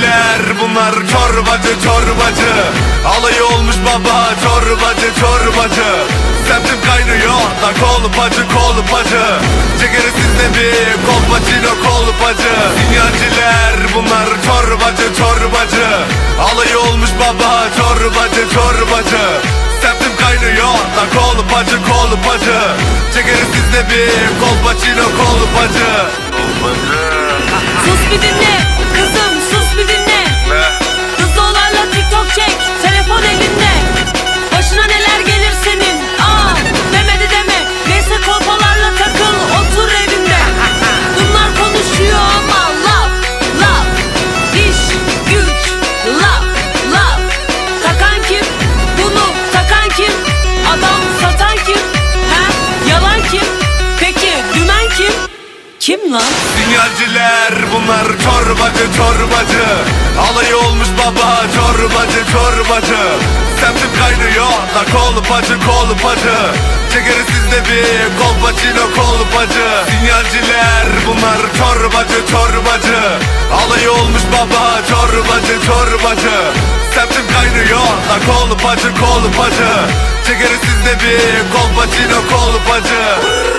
Sinyalciler bunlar çorbacı çorbacı. Alayı olmuş baba çorbacı çorbacı. Semtim kaynıyor da kolpacı kolpacı. Cigara sizde bir kolpaçino kolpacı. Sinyalciler bunlar çorbacı çorbacı. Alayı olmuş baba çorbacı çorbacı. Semtim kaynıyor da kolpacı kolpacı. Cigara sizde bir kolpaçino kolpacı. Sus bir dinle kim lan? Sinyalciler bunlar çorbacı çorbacı. Alayı olmuş baba çorbacı çorbacı. Semtim kaynıyor da kolpacı kolpacı. Cigara sizde bir kolpaçino kolpacı. Sinyalciler bunlar çorbacı çorbacı. Alayı olmuş baba çorbacı çorbacı. Semtim kaynıyor da kolpacı kolpacı. Cigara sizde bir kolpaçino kolpacı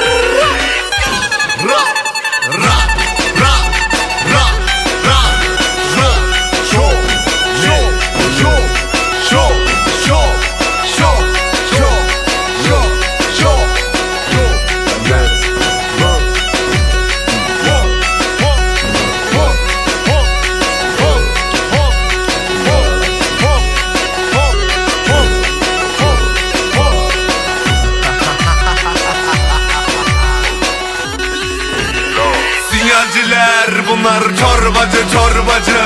Sinyalciler bunlar? Çorbacı çorbacı.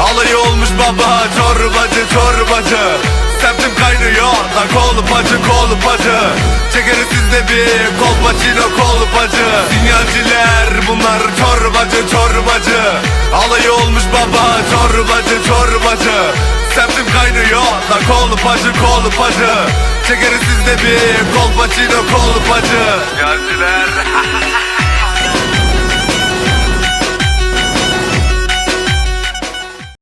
Alayı olmuş baba çorbacı çorbacı. Semtim kaynıyor da kolpacı kolpacı. Çekeri sizde bir kolpaçino kolpacı. Sinyalciler bunlar çorbacı çorbacı. Alayı olmuş baba çorbacı çorbacı. Semtim kaynıyor da kolpacı kolpacı. Çekeri sizde bir kolpaçino kolpacı. Sinyalciler